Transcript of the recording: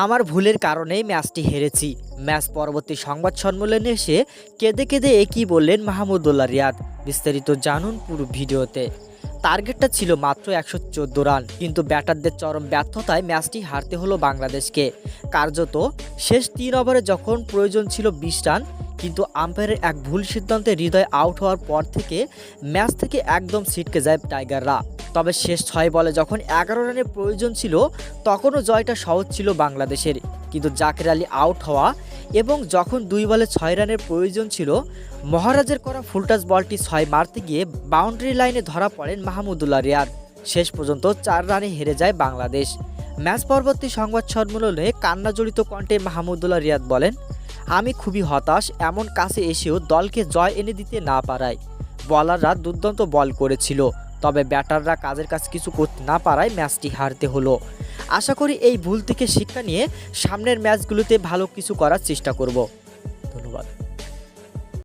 আমার ভুলের কারণেই ম্যাচটি হেরেছি। ম্যাচ পরবর্তী সংবাদ সম্মেলনে এসে কেঁদে কেঁদে একই বললেন মাহমুদুল্লাহ রিয়াদ। বিস্তারিত জানুন পুরো ভিডিওতে। টার্গেটটা ছিল মাত্র একশো চোদ্দ রান, কিন্তু ব্যাটারদের চরম ব্যর্থতায় ম্যাচটি হারতে হলো বাংলাদেশকে। কার্যত শেষ তিন ওভারে যখন প্রয়োজন ছিল বিশ রান কিন্তু আম্পায়ারের এক ভুল সিদ্ধান্তে হৃদয় আউট হওয়ার পর থেকে ম্যাচ থেকে একদম ছিটকে যায় টাইগাররা। তবে শেষ ছয় বলে যখন এগারো রানের প্রয়োজন ছিল, তখনও জয়টা সহজ ছিল বাংলাদেশের। কিন্তু জাকের আলী আউট হওয়া এবং যখন দুই বলে ছয় রানের প্রয়োজন ছিল, মহারাজের করা ফুলটাস বলটি ছয় মারতে গিয়ে বাউন্ডারি লাইনে ধরা পড়েন মাহমুদুল্লাহ রিয়াদ। শেষ পর্যন্ত চার রানে হেরে যায় বাংলাদেশ। ম্যাচ পরবর্তী সংবাদ সম্মেলনে কান্না জড়িত কণ্ঠে মাহমুদুল্লাহ রিয়াদ বলেন, আমি খুবই হতাশ, এমন কাছে এসেও দলকে জয় এনে দিতে না পারায়। বলাররা দুর্দান্ত বল করেছিল, তবে ব্যাটাররা কাজের কাজ কিছু করতে না পারায় ম্যাচটি হারতে হলো। আশা করি এই ভুল থেকে শিক্ষা নিয়ে সামনের ম্যাচগুলোতে ভালো কিছু করার চেষ্টা করব।